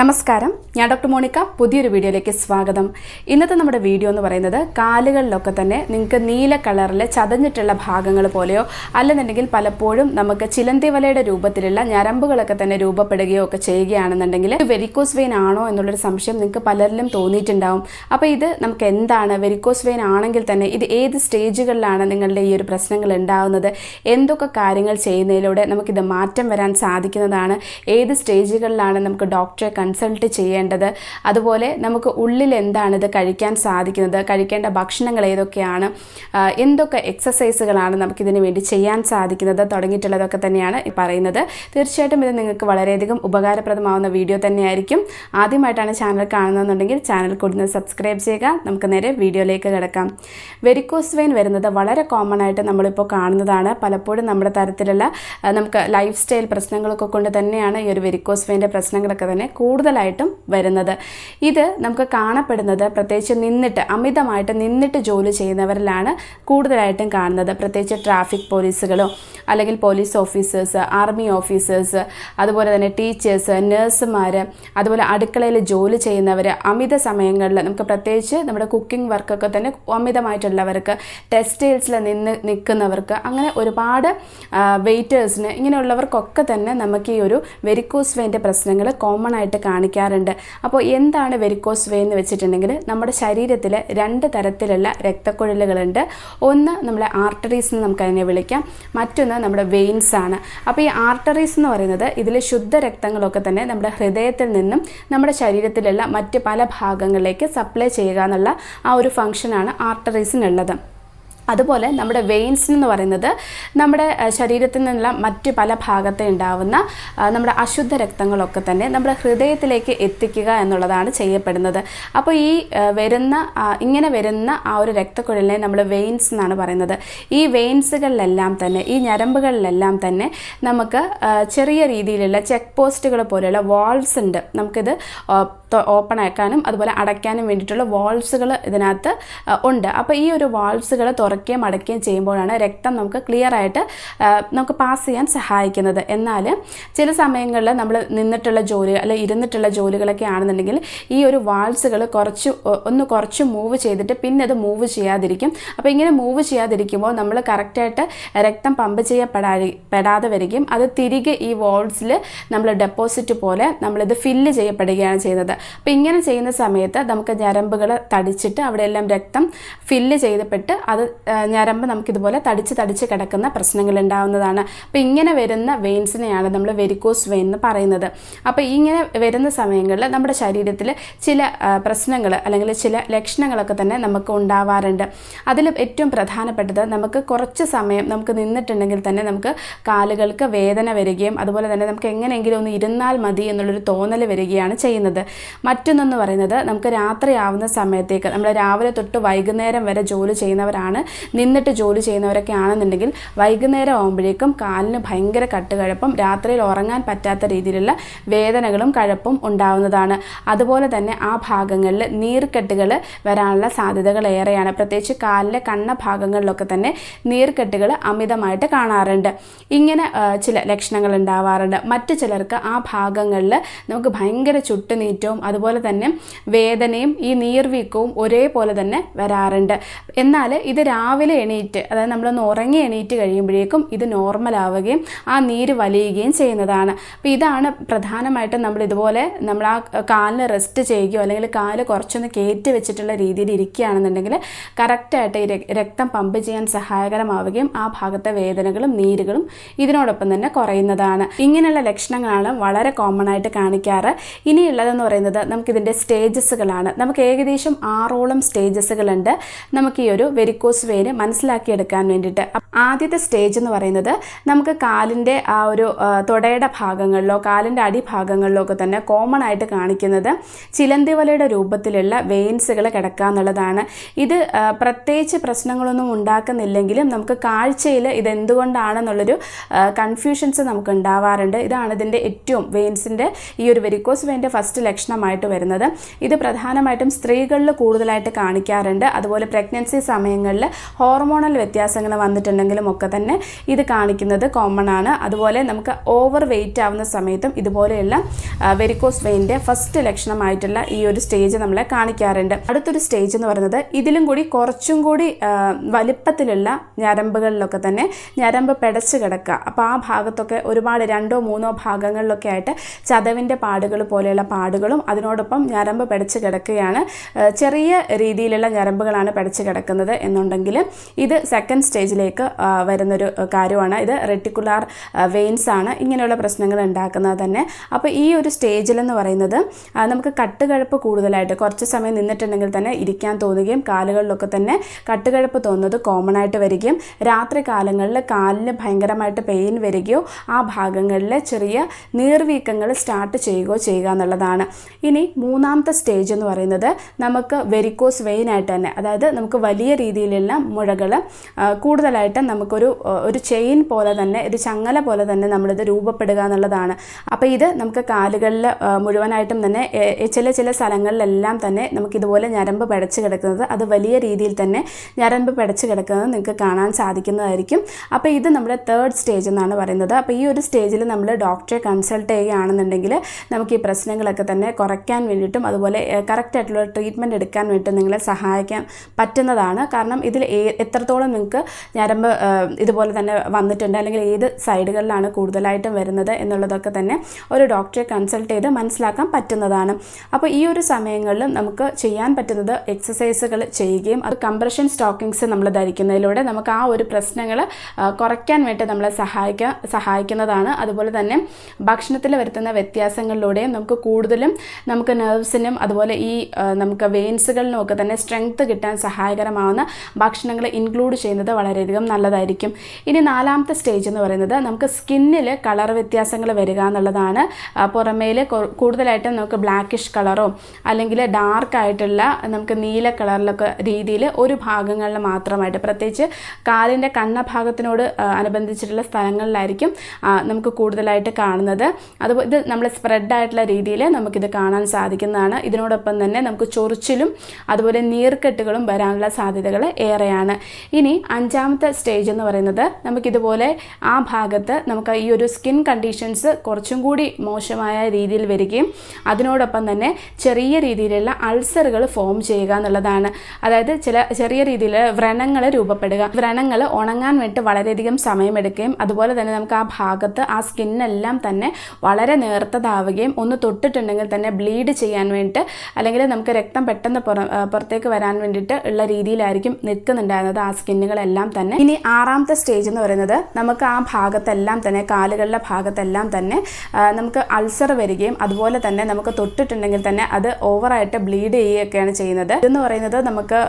നമസ്കാരം. ഞാൻ doctor Monica. പുതിയൊരു വീഡിയോയിലേക്ക് സ്വാഗതം. ഇന്നത്തെ നമ്മുടെ വീഡിയോ എന്ന് പറയുന്നത് കാലുകളിലൊക്കെ തന്നെ നിങ്ങൾക്ക് നീല കളറിൽ ചതഞ്ഞിട്ടുള്ള ഭാഗങ്ങൾ പോലെയോ അല്ലെന്നുണ്ടെങ്കിൽ പലപ്പോഴും നമുക്ക് ചിലന്തി വലയുടെ രൂപത്തിലുള്ള ഞരമ്പുകളൊക്കെ തന്നെ രൂപപ്പെടുകയോ ഒക്കെ ചെയ്യുകയാണെന്നുണ്ടെങ്കിൽ വെരിക്കോസ് വെയിൻ ആണോ എന്നുള്ളൊരു സംശയം നിങ്ങൾക്ക് പലരിലും തോന്നിയിട്ടുണ്ടാവും. അപ്പോൾ ഇത് നമുക്ക് എന്താണ് വെരിക്കോസ് വെയിൻ ആണെങ്കിൽ തന്നെ ഇത് ഏത് സ്റ്റേജുകളിലാണ് നിങ്ങളുടെ ഈ ഒരു പ്രശ്നങ്ങൾ ഉണ്ടാകുന്നത് എന്തൊക്കെ കാര്യങ്ങൾ ചെയ്യുന്നതിലൂടെ നമുക്കിത് മാറ്റം വരാൻ സാധിക്കുന്നതാണ്? ഏത് സ്റ്റേജുകളിലാണ് നമുക്ക് ഡോക്ടറെ കൺസൾട്ട് ചെയ്യേണ്ടത്. അതുപോലെ നമുക്ക് ഉള്ളിൽ എന്താണ് ഇത് കഴിക്കാൻ സാധിക്കുന്നത് കഴിക്കേണ്ട ഭക്ഷണങ്ങൾ ഏതൊക്കെയാണ് എന്തൊക്കെ എക്സസൈസുകളാണ് നമുക്കിതിന് വേണ്ടി ചെയ്യാൻ സാധിക്കുന്നത് തുടങ്ങിയിട്ടുള്ളതൊക്കെ തന്നെയാണ് പറയുന്നത്. തീർച്ചയായിട്ടും ഇത് നിങ്ങൾക്ക് വളരെയധികം ഉപകാരപ്രദമാവുന്ന വീഡിയോ തന്നെയായിരിക്കും. ആദ്യമായിട്ടാണ് ചാനൽ കാണുന്നതെന്നുണ്ടെങ്കിൽ ചാനൽ കൂടുതൽ സബ്സ്ക്രൈബ് ചെയ്യുക. നമുക്ക് നേരെ വീഡിയോയിലേക്ക് കിടക്കാം. വെരിക്കോസ് വെയിൻ വരുന്നത് വളരെ കോമൺ ആയിട്ട് നമ്മളിപ്പോൾ കാണുന്നതാണ്. പലപ്പോഴും നമ്മുടെ തരത്തിലുള്ള നമുക്ക് ലൈഫ് സ്റ്റൈൽ പ്രശ്നങ്ങളൊക്കെ കൊണ്ട് തന്നെയാണ് ഈ ഒരു വെരിക്കോസ് വെയിന്റെ പ്രശ്നങ്ങളൊക്കെ തന്നെ കൂടുതലായിട്ടും വരുന്നത്. ഇത് നമുക്ക് കാണപ്പെടുന്നത് പ്രത്യേകിച്ച് നിന്നിട്ട് അമിതമായിട്ട് നിന്നിട്ട് ജോലി ചെയ്യുന്നവരിലാണ് കൂടുതലായിട്ടും കാണുന്നത്. പ്രത്യേകിച്ച് ട്രാഫിക് പോലീസുകളോ അല്ലെങ്കിൽ പോലീസ് ഓഫീസേഴ്സ് ആർമി ഓഫീസേഴ്സ് അതുപോലെ തന്നെ ടീച്ചേഴ്സ് നഴ്സുമാർ അതുപോലെ അടുക്കളയിൽ ജോലി ചെയ്യുന്നവർ അമിത സമയങ്ങളിൽ നമുക്ക് പ്രത്യേകിച്ച് നമ്മുടെ കുക്കിംഗ് വർക്കൊക്കെ തന്നെ അമിതമായിട്ടുള്ളവർക്ക് ടെക്സ്റ്റൈൽസിൽ നിന്ന് നിൽക്കുന്നവർക്ക് അങ്ങനെ ഒരുപാട് വെയിറ്റേഴ്സിന് ഇങ്ങനെയുള്ളവർക്കൊക്കെ തന്നെ നമുക്ക് ഈ ഒരു വെരിക്കോസ് വെയിന്റെ പ്രശ്നങ്ങൾ കോമൺ ആയിട്ട് കാണിക്കാറുണ്ട്. അപ്പോൾ എന്താണ് വെരിക്കോസ് വേ എന്ന് വെച്ചിട്ടുണ്ടെങ്കിൽ നമ്മുടെ ശരീരത്തിൽ രണ്ട് തരത്തിലുള്ള രക്തക്കുഴലുകളുണ്ട്. ഒന്ന് നമ്മളെ ആർട്ടറീസ് എന്ന് നമുക്ക് അതിനെ വിളിക്കാം. മറ്റൊന്ന് നമ്മുടെ വെയിൻസ് ആണ്. അപ്പോൾ ഈ ആർട്ടറീസ് എന്ന് പറയുന്നത് ഇതിൽ ശുദ്ധ രക്തങ്ങളൊക്കെ തന്നെ നമ്മുടെ ഹൃദയത്തിൽ നിന്നും നമ്മുടെ ശരീരത്തിലുള്ള മറ്റ് പല ഭാഗങ്ങളിലേക്ക് സപ്ലൈ ചെയ്യുക എന്നുള്ള ആ ഒരു ഫംഗ്ഷനാണ് ആർട്ടറീസിനുള്ളത് അതുപോലെ നമ്മുടെ വെയിൻസ് എന്ന് പറയുന്നത് നമ്മുടെ ശരീരത്തിൽ നിന്നുള്ള മറ്റ് പല ഭാഗത്തെ ഉണ്ടാവുന്ന നമ്മുടെ അശുദ്ധ രക്തങ്ങളൊക്കെ തന്നെ നമ്മുടെ ഹൃദയത്തിലേക്ക് എത്തിക്കുക എന്നുള്ളതാണ് ചെയ്യപ്പെടുന്നത്. അപ്പോൾ ഈ വരുന്ന ഇങ്ങനെ വരുന്ന ആ ഒരു രക്തക്കുഴലിനെ നമ്മൾ വെയിൻസ് എന്നാണ് പറയുന്നത്. ഈ വെയിൻസുകളിലെല്ലാം തന്നെ ഈ ഞരമ്പുകളിലെല്ലാം തന്നെ നമുക്ക് ചെറിയ രീതിയിലുള്ള ചെക്ക് പോസ്റ്റുകൾ പോലെയുള്ള വാൾസ് ഉണ്ട്. നമുക്കിത് ഓപ്പൺ ആക്കാനും അതുപോലെ അടയ്ക്കാനും വേണ്ടിയിട്ടുള്ള വാൾസുകൾ ഇതിനകത്ത് ഉണ്ട്. അപ്പോൾ ഈ ഒരു വാൾസുകൾ തുറക്കുകയും അടയ്ക്കുകയും ചെയ്യുമ്പോഴാണ് രക്തം നമുക്ക് ക്ലിയർ ആയിട്ട് നമുക്ക് പാസ് ചെയ്യാൻ സഹായിക്കുന്നത്. എന്നാൽ ചില സമയങ്ങളിൽ നമ്മൾ നിന്നിട്ടുള്ള ജോലി അല്ലെ ഇരുന്നിട്ടുള്ള ജോലികളൊക്കെ ആണെന്നുണ്ടെങ്കിൽ ഈ ഒരു വാൾസുകൾ കുറച്ച് ഒന്ന് കുറച്ച് മൂവ് ചെയ്തിട്ട് പിന്നെ അത് മൂവ് ചെയ്യാതിരിക്കും. അപ്പോൾ ഇങ്ങനെ മൂവ് ചെയ്യാതിരിക്കുമ്പോൾ നമ്മൾ കറക്റ്റായിട്ട് രക്തം പമ്പ് ചെയ്യപ്പെടാ പെടാതെ വരികയും അത് തിരികെ ഈ വാൾസിൽ നമ്മൾ ഡെപ്പോസിറ്റ് പോലെ നമ്മളിത് ഫില്ല് ചെയ്യപ്പെടുകയാണ് ചെയ്യുന്നത്. അപ്പോൾ ഇങ്ങനെ ചെയ്യുന്ന സമയത്ത് നമുക്ക് ഞരമ്പുകൾ തടിച്ചിട്ട് അവിടെയെല്ലാം രക്തം ഫില്ല് ചെയ്തപ്പെട്ട് അത് ഞരമ്പ് നമുക്കിതുപോലെ തടിച്ച് തടിച്ച് കിടക്കുന്ന പ്രശ്നങ്ങൾ ഉണ്ടാവുന്നതാണ് അപ്പോൾ ഇങ്ങനെ വരുന്ന വെയിൻസിനെയാണ് നമ്മൾ വെരിക്കോസ് വെയിൻ എന്ന് പറയുന്നത്. അപ്പോൾ ഇങ്ങനെ വരുന്ന സമയങ്ങളിൽ നമ്മുടെ ശരീരത്തിൽ ചില പ്രശ്നങ്ങൾ അല്ലെങ്കിൽ ചില ലക്ഷണങ്ങളൊക്കെ തന്നെ നമുക്ക് ഉണ്ടാവാറുണ്ട്. അതിൽ ഏറ്റവും പ്രധാനപ്പെട്ടത് നമുക്ക് കുറച്ച് സമയം നമുക്ക് നിന്നിട്ടുണ്ടെങ്കിൽ തന്നെ നമുക്ക് കാലുകൾക്ക് വേദന വരികയും അതുപോലെ തന്നെ നമുക്ക് എങ്ങനെയെങ്കിലും ഒന്ന് ഇരുന്നാൽ മതി എന്നുള്ളൊരു തോന്നൽ വരികയാണ് ചെയ്യുന്നത്. മറ്റൊന്നെന്ന് പറയുന്നത് നമുക്ക് രാത്രിയാവുന്ന സമയത്തേക്ക് നമ്മൾ രാവിലെ തൊട്ട് വൈകുന്നേരം വരെ ജോലി ചെയ്യുന്നവരാണ് നിന്നിട്ട് ജോലി ചെയ്യുന്നവരൊക്കെ ആണെന്നുണ്ടെങ്കിൽ വൈകുന്നേരം ആകുമ്പോഴേക്കും കാലിന് ഭയങ്കര കട്ടുകഴപ്പം രാത്രിയിൽ ഉറങ്ങാൻ പറ്റാത്ത രീതിയിലുള്ള വേദനകളും കഴപ്പും ഉണ്ടാവുന്നതാണ്. അതുപോലെ തന്നെ ആ ഭാഗങ്ങളിൽ നീർക്കെട്ടുകൾ വരാനുള്ള സാധ്യതകൾ ഏറെയാണ്. പ്രത്യേകിച്ച് കാലിലെ കണ്ണ ഭാഗങ്ങളിലൊക്കെ തന്നെ നീർക്കെട്ടുകൾ അമിതമായിട്ട് കാണാറുണ്ട്. ഇങ്ങനെ ചില ലക്ഷണങ്ങൾ ഉണ്ടാവാറുണ്ട്. മറ്റു ചിലർക്ക് ആ ഭാഗങ്ങളിൽ നമുക്ക് ഭയങ്കര ചുട്ടുനീറ്റവും അതുപോലെ തന്നെ വേദനയും ഈ നീർവീക്കവും ഒരേപോലെ തന്നെ വരാറുണ്ട്. എന്നാൽ ഇത് രാവിലെ എണീറ്റ് അതായത് നമ്മളൊന്ന് ഉറങ്ങി എണീറ്റ് കഴിയുമ്പോഴേക്കും ഇത് നോർമൽ ആവുകയും ആ നീര് വലിയുകയും ചെയ്യുന്നതാണ്. അപ്പോൾ ഇതാണ് പ്രധാനമായിട്ടും നമ്മൾ ഇതുപോലെ നമ്മൾ ആ കാലിന് റെസ്റ്റ് ചെയ്യുകയോ അല്ലെങ്കിൽ കാൽ കുറച്ചൊന്ന് കയറ്റി വെച്ചിട്ടുള്ള രീതിയിൽ ഇരിക്കുകയാണെന്നുണ്ടെങ്കിൽ കറക്റ്റായിട്ട് ഈ രക്തം പമ്പ് ചെയ്യാൻ സഹായകരമാവുകയും ആ ഭാഗത്തെ വേദനകളും നീരുകളും ഇതിനോടൊപ്പം തന്നെ കുറയുന്നതാണ്. ഇങ്ങനെയുള്ള ലക്ഷണങ്ങളാണ് വളരെ കോമൺ ആയിട്ട് കാണിക്കാറ്. ഇനിയുള്ളതെന്ന് പറയുന്നത് നമുക്കിതിന്റെ സ്റ്റേജസുകളാണ്. നമുക്ക് ഏകദേശം ആറോളം സ്റ്റേജസുകളുണ്ട്. നമുക്ക് ഈ ഒരു വെരിക്കോസ് വെയിന് മനസ്സിലാക്കിയെടുക്കാൻ വേണ്ടിയിട്ട്. ആദ്യത്തെ സ്റ്റേജ് എന്ന് പറയുന്നത് നമുക്ക് കാലിന്റെ ആ ഒരു തുടയുടെ ഭാഗങ്ങളിലോ കാലിന്റെ അടിഭാഗങ്ങളിലോ ഒക്കെ തന്നെ കോമൺ ആയിട്ട് കാണിക്കുന്നത് ചിലന്തി വലയുടെ രൂപത്തിലുള്ള വെയിൻസുകൾ കിടക്കുക എന്നുള്ളതാണ്. ഇത് പ്രത്യേകിച്ച് പ്രശ്നങ്ങളൊന്നും ഉണ്ടാക്കുന്നില്ലെങ്കിലും നമുക്ക് കാഴ്ചയിൽ ഇതെന്തുകൊണ്ടാണെന്നുള്ളൊരു കൺഫ്യൂഷൻസ് നമുക്ക് ഉണ്ടാവാറുണ്ട്. ഇതാണ് ഇതിന്റെ ഏറ്റവും വെയിൻസിന്റെ ഈ ഒരു വെരിക്കോസ് വെയിന്റെ ഫസ്റ്റ് ലക്ഷണമായിട്ട് വരുന്നത്. ഇത് പ്രധാനമായിട്ടും സ്ത്രീകളിൽ കൂടുതലായിട്ട് കാണിക്കാറുണ്ട്. അതുപോലെ പ്രഗ്നൻസി സമയങ്ങളിൽ ഹോർമോണൽ വ്യത്യാസങ്ങൾ വന്നിട്ടുണ്ടെങ്കിലും ഒക്കെ തന്നെ ഇത് കാണിക്കുന്നത് കോമൺ ആണ്. അതുപോലെ നമുക്ക് ഓവർ വെയിറ്റ് ആവുന്ന സമയത്തും ഇതുപോലെയുള്ള വെരിക്കോസ് വെയിന്റെ ഫസ്റ്റ് ലക്ഷണമായിട്ടുള്ള ഈ ഒരു സ്റ്റേജ് നമ്മളെ കാണിക്കാറുണ്ട്. അടുത്തൊരു സ്റ്റേജ് എന്ന് പറയുന്നത് ഇതിലും കൂടി കുറച്ചും കൂടി വലിപ്പത്തിലുള്ള ഞരമ്പുകളിലൊക്കെ തന്നെ ഞരമ്പ് പിടച്ച് കിടക്കുക. അപ്പോൾ ആ ഭാഗത്തൊക്കെ ഒരുപാട് രണ്ടോ മൂന്നോ ഭാഗങ്ങളിലൊക്കെ ആയിട്ട് ചതവിന്റെ പാടുകൾ പോലെയുള്ള പാടുകളും അതിനോടൊപ്പം ഞരമ്പ് പിടച്ച് കിടക്കുകയാണ്. ചെറിയ രീതിയിലുള്ള ഞരമ്പുകളാണ് പിടച്ച് കിടക്കുന്നത് എന്നുണ്ടെങ്കിൽ ഇത് സെക്കൻഡ് സ്റ്റേജിലേക്ക് വരുന്നൊരു കാര്യമാണ്. ഇത് റെറ്റിക്കുലാർ വെയിൻസ് ആണ് ഇങ്ങനെയുള്ള പ്രശ്നങ്ങൾ ഉണ്ടാക്കുന്നത് തന്നെ. അപ്പോൾ ഈ ഒരു സ്റ്റേജിലെന്ന് പറയുന്നത് നമുക്ക് കട്ടുകഴപ്പ് കൂടുതലായിട്ട് കുറച്ച് സമയം നിന്നിട്ടുണ്ടെങ്കിൽ തന്നെ ഇരിക്കാൻ തോന്നുകയും കാലുകളിലൊക്കെ തന്നെ കട്ടുകഴപ്പ് തോന്നുന്നത് കോമൺ ആയിട്ട് വരികയും രാത്രി കാലങ്ങളിൽ കാലിന് ഭയങ്കരമായിട്ട് പെയിൻ വരികയോ ആ ഭാഗങ്ങളിൽ ചെറിയ നീർവീക്കങ്ങൾ സ്റ്റാർട്ട് ചെയ്യുകയോ ചെയ്യുക എന്നുള്ളതാണ്. ഇനി മൂന്നാമത്തെ സ്റ്റേജ് എന്ന് പറയുന്നത് നമുക്ക് വെരിക്കോസ് വെയിൻ ആയിട്ട് തന്നെ അതായത് നമുക്ക് വലിയ രീതിയിലുള്ള മുഴകൾ കൂടുതലായിട്ട് നമുക്കൊരു ഒരു ചെയിൻ പോലെ തന്നെ ഒരു ചങ്ങല പോലെ തന്നെ നമ്മളിത് രൂപപ്പെടുക എന്നുള്ളതാണ്. അപ്പോൾ ഇത് നമുക്ക് കാലുകളിൽ മുഴുവനായിട്ടും തന്നെ ചില ചില സ്ഥലങ്ങളിലെല്ലാം തന്നെ നമുക്കിതുപോലെ ഞരമ്പ് പിടച്ച് കിടക്കുന്നത് അത് വലിയ രീതിയിൽ തന്നെ ഞരമ്പ് പിടച്ച് കിടക്കുന്നത് നിങ്ങൾക്ക് കാണാൻ സാധിക്കുന്നതായിരിക്കും. അപ്പോൾ ഇത് നമ്മുടെ തേർഡ് സ്റ്റേജ് എന്നാണ് പറയുന്നത്. അപ്പോൾ ഈ ഒരു സ്റ്റേജിൽ നമ്മൾ ഡോക്ടറെ കൺസൾട്ട് ചെയ്യുകയാണെന്നുണ്ടെങ്കിൽ നമുക്ക് ഈ പ്രശ്നങ്ങളൊക്കെ തന്നെ കുറയ്ക്കാൻ വേണ്ടിയിട്ടും അതുപോലെ കറക്റ്റ് ആയിട്ടുള്ള ട്രീറ്റ്മെന്റ് എടുക്കാൻ വേണ്ടിയിട്ട് നിങ്ങളെ സഹായിക്കാൻ പറ്റുന്നതാണ്. കാരണം ഇതിൽ എത്രത്തോളം നിങ്ങൾക്ക് ഞരമ്പ് ഇതുപോലെ തന്നെ വന്നിട്ടുണ്ട് അല്ലെങ്കിൽ ഏത് സൈഡുകളിലാണ് കൂടുതലായിട്ടും വരുന്നത് എന്നുള്ളതൊക്കെ തന്നെ ഒരു ഡോക്ടറെ കൺസൾട്ട് ചെയ്ത് മനസ്സിലാക്കാൻ പറ്റുന്നതാണ്. അപ്പോൾ ഈ ഒരു സമയങ്ങളിൽ നമുക്ക് ചെയ്യാൻ പറ്റുന്നത് എക്സസൈസുകൾ ചെയ്യുകയും അത് കംപ്രഷൻ സ്റ്റോക്കിങ്സ് നമ്മൾ ധരിക്കുന്നതിലൂടെ നമുക്ക് ആ ഒരു പ്രശ്നങ്ങൾ കുറയ്ക്കാൻ വേണ്ടി നമ്മളെ സഹായിക്കാൻ സഹായിക്കുന്നതാണ്. അതുപോലെ തന്നെ ഭക്ഷണത്തിൽ വരുത്തുന്ന വ്യത്യാസങ്ങളിലൂടെയും നമുക്ക് കൂടുതലും നമുക്ക് നെർവ്സിനും അതുപോലെ ഈ നമുക്ക് വെയിൻസുകളിനും ഒക്കെ തന്നെ സ്ട്രെങ്ത് കിട്ടാൻ സഹായകരമാവുന്ന ഭക്ഷണങ്ങൾ ഇൻക്ലൂഡ് ചെയ്യുന്നത് വളരെയധികം നല്ലതായിരിക്കും. ഇനി നാലാമത്തെ സ്റ്റേജ് എന്ന് പറയുന്നത് നമുക്ക് സ്കിന്നിൽ കളർ വ്യത്യാസങ്ങൾ വരിക എന്നുള്ളതാണ്. പുറമേൽ കൂടുതലായിട്ടും നമുക്ക് ബ്ലാക്കിഷ് കളറോ അല്ലെങ്കിൽ ഡാർക്ക് ആയിട്ടുള്ള നമുക്ക് നീല കളറിലൊക്കെ രീതിയിൽ ഒരു ഭാഗങ്ങളിൽ മാത്രമായിട്ട് പ്രത്യേകിച്ച് കാലിന്റെ കണ്ണ ഭാഗത്തിനോട് അനുബന്ധിച്ചിട്ടുള്ള സ്ഥലങ്ങളിലായിരിക്കും നമുക്ക് കൂടുതലായിട്ട് കാണുന്നത്. അതുപോലെ ഇത് നമ്മൾ സ്പ്രെഡ് ആയിട്ടുള്ള രീതിയിൽ നമുക്കിത് കാണാൻ സാധിക്കുന്നതാണ്. ഇതിനോടൊപ്പം തന്നെ നമുക്ക് ചൊറിച്ചിലും അതുപോലെ നീർക്കെട്ടുകളും വരാനുള്ള സാധ്യതകൾ ഏറെയാണ്. ഇനി അഞ്ചാമത്തെ സ്റ്റേജ് എന്ന് പറയുന്നത് നമുക്കിതുപോലെ ആ ഭാഗത്ത് നമുക്ക് ഈ ഒരു സ്കിൻ കണ്ടീഷൻസ് കുറച്ചും കൂടി മോശമായ രീതിയിൽ വരികയും അതിനോടൊപ്പം തന്നെ ചെറിയ രീതിയിലുള്ള അൾസറുകൾ ഫോം ചെയ്യുക എന്നുള്ളതാണ്. അതായത് ചില ചെറിയ രീതിയിൽ വ്രണങ്ങൾ രൂപപ്പെടുക. വ്രണങ്ങൾ ഉണങ്ങാൻ വേണ്ടി വളരെയധികം സമയമെടുക്കുകയും അതുപോലെ തന്നെ നമുക്ക് ആ ഭാഗത്ത് ആ സ്കിന്നെല്ലാം തന്നെ വളരെ നേർത്തതാവുകയും ഒന്ന് തൊട്ടിട്ടുണ്ടെങ്കിൽ തന്നെ ബ്ലീഡ് ചെയ്യാൻ വേണ്ടിയിട്ട് അല്ലെങ്കിൽ നമുക്ക് രക്തം പെട്ടെന്ന് പുറ പുറത്തേക്ക് വരാൻ വേണ്ടിയിട്ട് ഉള്ള രീതിയിലായിരിക്കും നിൽക്കുന്നുണ്ടായിരുന്നത് ആ സ്കിന്നുകളെല്ലാം തന്നെ. ഇനി ആറാമത്തെ സ്റ്റേജ് എന്ന് പറയുന്നത് നമുക്ക് ആ ഭാഗത്തെല്ലാം തന്നെ കാലുകളുടെ ഭാഗത്തെല്ലാം തന്നെ നമുക്ക് അൾസർ വരികയും അതുപോലെ തന്നെ നമുക്ക് തൊട്ടിട്ടുണ്ടെങ്കിൽ തന്നെ അത് ഓവറായിട്ട് ബ്ലീഡ് ചെയ്യുകയൊക്കെയാണ് ചെയ്യുന്നത്. ഇതെന്ന് പറയുന്നത് നമുക്ക്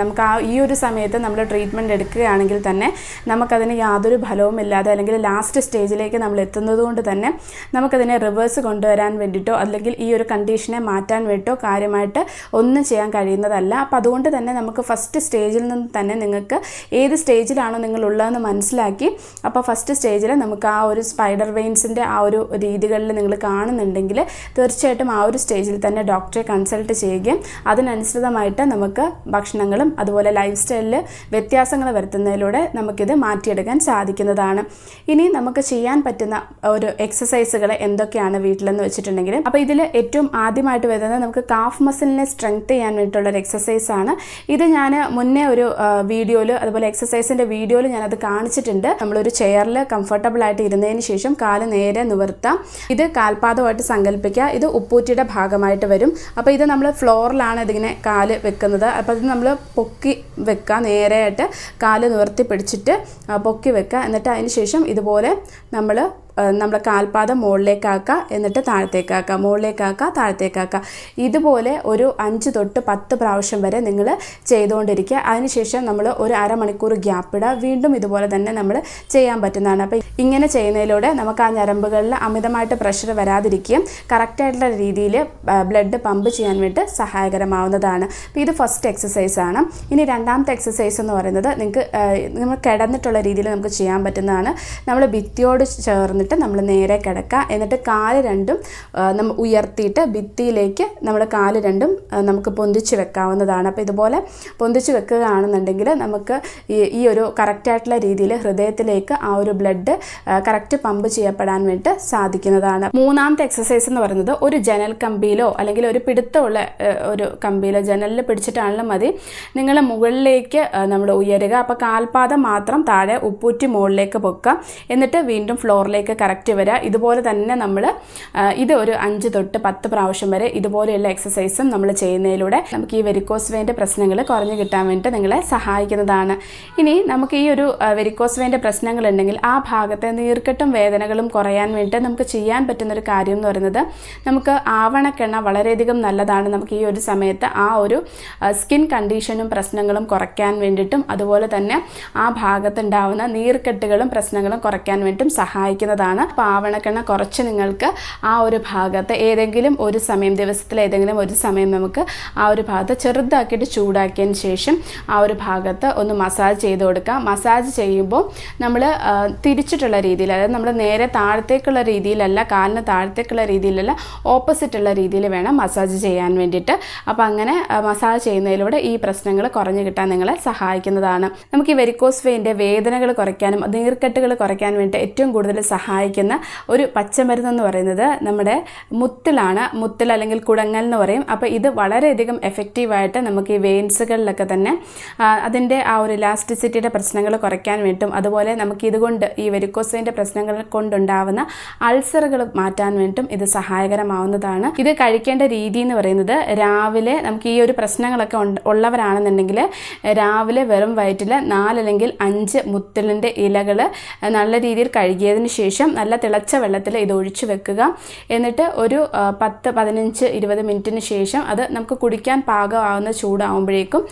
നമുക്ക് ആ ഈ ഒരു സമയത്ത് നമ്മൾ ട്രീറ്റ്മെന്റ് എടുക്കുകയാണെങ്കിൽ തന്നെ നമുക്കതിന് യാതൊരു ഫലവും ഇല്ലാതെ അല്ലെങ്കിൽ ലാസ്റ്റ് സ്റ്റേജിലേക്ക് നമ്മൾ എത്തുന്നത് കൊണ്ട് തന്നെ നമുക്കതിനെ റിവേഴ്സ് കൊണ്ടുവരാൻ വേണ്ടിയിട്ടോ അല്ലെങ്കിൽ ഒരു കണ്ടീഷനെ മാറ്റാൻ വേണ്ടിയിട്ടോ കാര്യമായിട്ട് ഒന്നും ചെയ്യാൻ കഴിയുന്നതല്ല. അപ്പോൾ അതുകൊണ്ട് തന്നെ നമുക്ക് ഫസ്റ്റ് സ്റ്റേജിൽ നിന്ന് തന്നെ നിങ്ങൾക്ക് ഏത് സ്റ്റേജിലാണോ നിങ്ങൾ ഉള്ളതെന്ന് മനസ്സിലാക്കി അപ്പോൾ ഫസ്റ്റ് സ്റ്റേജിൽ നമുക്ക് ആ ഒരു സ്പൈഡർ വെയിൻസിന്റെ ആ ഒരു രീതികളിൽ നിങ്ങൾ കാണുന്നുണ്ടെങ്കിൽ തീർച്ചയായിട്ടും ആ ഒരു സ്റ്റേജിൽ തന്നെ ഡോക്ടറെ കൺസൾട്ട് ചെയ്യുകയും അതിനനുസൃതമായിട്ട് നമുക്ക് ഭക്ഷണങ്ങളും അതുപോലെ ലൈഫ് സ്റ്റൈലിൽ വ്യത്യാസങ്ങൾ വരുത്തുന്നതിലൂടെ നമുക്കിത് മാറ്റിയെടുക്കാൻ സാധിക്കുന്നതാണ്. ഇനി നമുക്ക് ചെയ്യാൻ പറ്റുന്ന ഒരു എക്സസൈസുകൾ എന്തൊക്കെയാണ് വീട്ടിലെന്ന് വെച്ചിട്ടുണ്ടെങ്കിൽ അപ്പോൾ ഇതിൽ ഏറ്റവും ആദ്യമായിട്ട് വരുന്നത് നമുക്ക് കാഫ് മസിലിനെ സ്ട്രെങ്ത് ചെയ്യാൻ വേണ്ടിയിട്ടുള്ള ഒരു എക്സസൈസ് ആണ്. ഇത് ഞാൻ മുന്നേ ഒരു വീഡിയോയിൽ അതുപോലെ എക്സസൈസിന്റെ വീഡിയോയിൽ ഞാനത് കാണിച്ചിട്ടുണ്ട്. നമ്മളൊരു ചെയറിൽ കംഫർട്ടബിൾ ആയിട്ട് ഇരുന്നതിന് ശേഷം കാൽ നേരെ നിവർത്താം. ഇത് കാൽപാദമായിട്ട് സങ്കല്പിക്കുക ഇത് ഉപ്പൂറ്റിയുടെ ഭാഗമായിട്ട് വരും. അപ്പോൾ ഇത് നമ്മൾ ഫ്ലോറിലാണ് ഇതിങ്ങനെ കാൽ വെക്കുന്നത്. അപ്പോൾ ഇത് നമ്മൾ പൊക്കി വെക്കുക. നേരെയായിട്ട് കാൽ നിവർത്തി പിടിച്ചിട്ട് പൊക്കി വെക്കുക. എന്നിട്ട് അതിന് ശേഷം ഇതുപോലെ നമ്മൾ നമ്മൾ കാൽപാദം മുകളിലേക്കാക്കുക എന്നിട്ട് താഴത്തേക്കാക്കുക. മുകളിലേക്കാക്കുക താഴത്തേക്കാക്കുക. ഇതുപോലെ ഒരു അഞ്ച് തൊട്ട് പത്ത് പ്രാവശ്യം വരെ നിങ്ങൾ ചെയ്തുകൊണ്ടിരിക്കുക. അതിനുശേഷം നമ്മൾ ഒരു അരമണിക്കൂർ ഗ്യാപ്പ് ഇടുക. വീണ്ടും ഇതുപോലെ തന്നെ നമ്മൾ ചെയ്യാൻ പറ്റുന്നതാണ്. അപ്പോൾ ഇങ്ങനെ ചെയ്യുന്നതിലൂടെ നമുക്ക് ആ ഞരമ്പുകളിൽ അമിതമായിട്ട് പ്രഷർ വരാതിരിക്കുകയും കറക്റ്റായിട്ടുള്ള രീതിയിൽ ബ്ലഡ് പമ്പ് ചെയ്യാൻ വേണ്ടി സഹായകരമാവുന്നതാണ്. അപ്പോൾ ഇത് ഫസ്റ്റ് എക്സസൈസ് ആണ്. ഇനി രണ്ടാമത്തെ എക്സസൈസ് എന്ന് പറയുന്നത് നിങ്ങൾക്ക് നമ്മൾ കിടന്നിട്ടുള്ള രീതിയിൽ നമുക്ക് ചെയ്യാൻ പറ്റുന്നതാണ്. നമ്മൾ ഭിത്തിയോട് ചേർന്നിട്ട് വന്നിട്ട് നമ്മൾ നേരെ കിടക്കുക. എന്നിട്ട് കാൽ രണ്ടും നമ്മൾ ഉയർത്തിയിട്ട് ഭിത്തിയിലേക്ക് നമ്മൾ കാൽ രണ്ടും നമുക്ക് പൊന്തിച്ച് വെക്കാവുന്നതാണ്. അപ്പോൾ ഇതുപോലെ പൊന്തിച്ച് വെക്കുകയാണെന്നുണ്ടെങ്കിൽ നമുക്ക് ഈ ഒരു കറക്റ്റായിട്ടുള്ള രീതിയിൽ ഹൃദയത്തിലേക്ക് ആ ഒരു ബ്ലഡ് കറക്റ്റ് പമ്പ് ചെയ്യപ്പെടാൻ വേണ്ടി സാധിക്കുന്നതാണ്. മൂന്നാമത്തെ എക്സസൈസ് എന്ന് പറയുന്നത് ഒരു ജനൽ കമ്പിയിലോ അല്ലെങ്കിൽ ഒരു പിടുത്തമുള്ള ഒരു കമ്പിയിലോ ജനലിൽ പിടിച്ചിട്ടാണെങ്കിലും മതി. നിങ്ങൾ മുകളിലേക്ക് നമ്മൾ ഉയരുക. അപ്പോൾ കാൽപാദം മാത്രം താഴെ ഉപ്പൂറ്റി മുകളിലേക്ക് പൊക്കുക. എന്നിട്ട് വീണ്ടും ഫ്ലോറിലേക്ക് കറക്റ്റ് വരിക ഇതുപോലെ തന്നെ നമ്മൾ ഇത് ഒരു അഞ്ച് തൊട്ട് പത്ത് പ്രാവശ്യം വരെ ഇതുപോലെയുള്ള എക്സസൈസും നമ്മൾ ചെയ്യുന്നതിലൂടെ നമുക്ക് ഈ വെരിക്കോസ് വെയിന്റെ പ്രശ്നങ്ങൾ കുറഞ്ഞു കിട്ടാൻ വേണ്ടി നിങ്ങളെ സഹായിക്കുന്നതാണ്. ഇനി നമുക്ക് ഈ ഒരു വെരിക്കോസ് വെയിന്റെ പ്രശ്നങ്ങളുണ്ടെങ്കിൽ ആ ഭാഗത്തെ നീർക്കെട്ടും വേദനകളും കുറയാൻ വേണ്ടി നമുക്ക് ചെയ്യാൻ പറ്റുന്ന ഒരു കാര്യം എന്ന് പറയുന്നത് നമുക്ക് ആവണക്കെണ്ണ വളരെയധികം നല്ലതാണ്. നമുക്ക് ഈ ഒരു സമയത്ത് ആ ഒരു സ്കിൻ കണ്ടീഷനും പ്രശ്നങ്ങളും കുറയ്ക്കാൻ വേണ്ടിയിട്ടും അതുപോലെ തന്നെ ആ ഭാഗത്തുണ്ടാവുന്ന നീർക്കെട്ടുകളും പ്രശ്നങ്ങളും കുറയ്ക്കാൻ വേണ്ടിയിട്ടും സഹായിക്കുന്നതാണ്. അപ്പോൾ പാവണക്കെണ്ണ കുറച്ച് നിങ്ങൾക്ക് ആ ഒരു ഭാഗത്ത് ഏതെങ്കിലും ഒരു സമയം ദിവസത്തിൽ ഏതെങ്കിലും ഒരു സമയം നമുക്ക് ആ ഒരു ഭാഗത്ത് ചെറുതാക്കിയിട്ട് ചൂടാക്കിയതിന് ശേഷം ആ ഒരു ഭാഗത്ത് ഒന്ന് മസാജ് ചെയ്ത് കൊടുക്കാം. മസാജ് ചെയ്യുമ്പോൾ നമ്മൾ തിരിച്ചിട്ടുള്ള രീതിയിൽ അതായത് നമ്മൾ നേരെ താഴത്തേക്കുള്ള രീതിയിലല്ല കാലിന് താഴത്തേക്കുള്ള രീതിയിലല്ല ഓപ്പോസിറ്റ് ഉള്ള രീതിയിൽ വേണം മസാജ് ചെയ്യാൻ വേണ്ടിയിട്ട്. അപ്പോൾ അങ്ങനെ മസാജ് ചെയ്യുന്നതിലൂടെ ഈ പ്രശ്നങ്ങൾ കുറഞ്ഞു കിട്ടാൻ നിങ്ങളെ സഹായിക്കുന്നതാണ്. നമുക്ക് ഈ വെരിക്കോസ് വേദനകൾ കുറയ്ക്കാനും നീർക്കെട്ടുകൾ കുറയ്ക്കാൻ വേണ്ടി ഏറ്റവും കൂടുതൽ സഹായിക്കുന്ന ഒരു പച്ചമരുന്ന് എന്ന് പറയുന്നത് നമ്മുടെ മുത്തലാണ്. മുത്തൽ അല്ലെങ്കിൽ കുടങ്ങൽ എന്ന് പറയും. അപ്പോൾ ഇത് വളരെയധികം എഫക്റ്റീവായിട്ട് നമുക്ക് ഈ വെയിൻസുകളിലൊക്കെ തന്നെ അതിന്റെ ആ ഒരു ഇലാസ്റ്റിസിറ്റിയുടെ പ്രശ്നങ്ങൾ കുറയ്ക്കാൻ വേണ്ടിയിട്ടും അതുപോലെ നമുക്ക് ഇതുകൊണ്ട് ഈ വെരിക്കോസിന്റെ പ്രശ്നങ്ങൾ കൊണ്ടുണ്ടാവുന്ന അൾസറുകൾ മാറ്റാൻ വേണ്ടിയിട്ടും ഇത് സഹായകരമാവുന്നതാണ്. ഇത് കഴിക്കേണ്ട രീതി എന്ന് പറയുന്നത് രാവിലെ നമുക്ക് ഈ ഒരു പ്രശ്നങ്ങളൊക്കെ ഉള്ളവരാണെന്നുണ്ടെങ്കിൽ രാവിലെ വെറും വയറ്റിൽ നാലല്ലെങ്കിൽ അഞ്ച് മുത്തലിന്റെ ഇലകൾ നല്ല രീതിയിൽ കഴുകിയതിന് ശേഷം നല്ല തിളച്ച വെള്ളത്തിൽ ഇത് ഒഴിച്ചു വെക്കുക. എന്നിട്ട് ഒരു പത്ത് പതിനഞ്ച് ഇരുപത് മിനിറ്റിന് ശേഷം അത് നമുക്ക് കുടിക്കാൻ പാകമാവുന്ന ചൂടാവുമ്പോഴേക്കും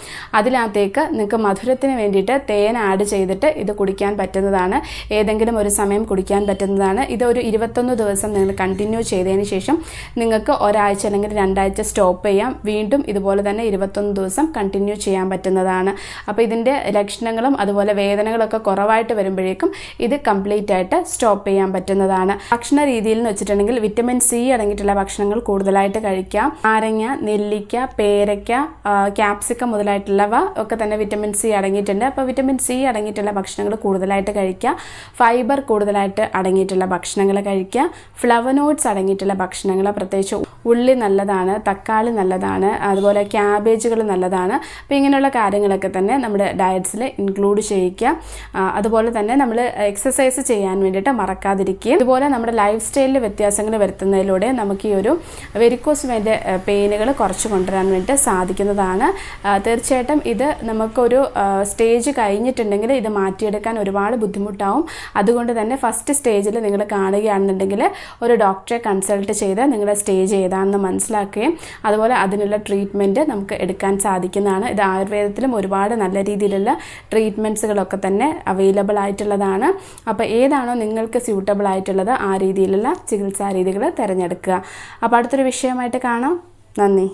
അതിനകത്തേക്ക് നിങ്ങൾക്ക് മധുരത്തിന് വേണ്ടിയിട്ട് തേൻ ആഡ് ചെയ്തിട്ട് ഇത് കുടിക്കാൻ പറ്റുന്നതാണ്. ഏതെങ്കിലും ഒരു സമയം കുടിക്കാൻ പറ്റുന്നതാണ്. ഇത് ഒരു ഇരുപത്തൊന്ന് ദിവസം നിങ്ങൾ കണ്ടിന്യൂ ചെയ്തതിന് ശേഷം നിങ്ങൾക്ക് ഒരാഴ്ച അല്ലെങ്കിൽ രണ്ടാഴ്ച സ്റ്റോപ്പ് ചെയ്യാം. വീണ്ടും ഇതുപോലെ തന്നെ ഇരുപത്തൊന്ന് ദിവസം കണ്ടിന്യൂ ചെയ്യാൻ പറ്റുന്നതാണ്. അപ്പോൾ ഇതിന്റെ ലക്ഷണങ്ങളും അതുപോലെ വേദനകളൊക്കെ കുറവായിട്ട് വരുമ്പോഴേക്കും ഇത് കംപ്ലീറ്റ് ആയിട്ട് സ്റ്റോപ്പ് ചെയ്യാൻ പറ്റുന്നതാണ്. ഭക്ഷണ രീതിയിൽ എന്ന് വെച്ചിട്ടുണ്ടെങ്കിൽ വിറ്റമിൻ സി അടങ്ങിയിട്ടുള്ള ഭക്ഷണങ്ങൾ കൂടുതലായിട്ട് കഴിക്കാം. നാരങ്ങ നെല്ലിക്ക പേരയ്ക്ക ക്യാപ്സിക്കം മുതലായിട്ടുള്ളവ ഒക്കെ തന്നെ വിറ്റമിൻ സി അടങ്ങിയിട്ടുണ്ട്. അപ്പോൾ വിറ്റമിൻ സി അടങ്ങിയിട്ടുള്ള ഭക്ഷണങ്ങൾ കൂടുതലായിട്ട് കഴിക്കുക ഫൈബർ കൂടുതലായിട്ട് അടങ്ങിയിട്ടുള്ള ഭക്ഷണങ്ങൾ കഴിക്കുക ഫ്ലവനോട്സ് അടങ്ങിയിട്ടുള്ള ഭക്ഷണങ്ങൾ പ്രത്യേകിച്ച് ഉള്ളി നല്ലതാണ് തക്കാളി നല്ലതാണ് അതുപോലെ ക്യാബേജുകൾ നല്ലതാണ്. അപ്പോൾ ഇങ്ങനെയുള്ള കാര്യങ്ങളൊക്കെ തന്നെ നമ്മുടെ ഡയറ്റ്സിൽ ഇൻക്ലൂഡ് ചെയ്യിക്കുക അതുപോലെ തന്നെ നമ്മൾ എക്സസൈസ് ചെയ്യാൻ വേണ്ടിയിട്ട് മറക്കാതിരിക്കുക ഇതുപോലെ നമ്മുടെ ലൈഫ് സ്റ്റൈലിൽ വ്യത്യാസങ്ങൾ വരുത്തുന്നതിലൂടെ നമുക്ക് ഈ ഒരു വെരിക്കോസ് വേന്റെ പെയിനുകൾ കുറച്ച് കൊണ്ടുവരാൻ വേണ്ടി സാധിക്കുന്നതാണ്. തീർച്ചയായിട്ടും ഇത് നമുക്കൊരു സ്റ്റേജ് കഴിഞ്ഞിട്ടുണ്ടെങ്കിൽ ഇത് മാറ്റിയെടുക്കാൻ ഒരുപാട് ബുദ്ധിമുട്ടാവും. അതുകൊണ്ട് തന്നെ ഫസ്റ്റ് സ്റ്റേജിൽ നിങ്ങൾ കാണുകയാണെന്നുണ്ടെങ്കിൽ ഒരു ഡോക്ടറെ കൺസൾട്ട് ചെയ്ത് നിങ്ങളുടെ സ്റ്റേജ് ഏതാണെന്ന് മനസ്സിലാക്കുകയും അതുപോലെ അതിനുള്ള ട്രീറ്റ്മെന്റ് നമുക്ക് എടുക്കാൻ സാധിക്കുന്നതാണ്. ഇത് ആയുർവേദത്തിലും ഒരുപാട് നല്ല രീതിയിലുള്ള ട്രീറ്റ്മെന്റ്സുകളൊക്കെ തന്നെ അവൈലബിൾ ആയിട്ടുള്ളതാണ്. അപ്പോൾ ഏതാണോ നിങ്ങൾക്ക് സ്യൂട്ടബിൾ ആയിട്ടുള്ളത് ആ രീതിയിലുള്ള ചികിത്സാ രീതികൾ തിരഞ്ഞെടുക്കുക. അപ്പോൾ അടുത്തൊരു വിഷയമായിട്ട് കാണാം. നന്ദി.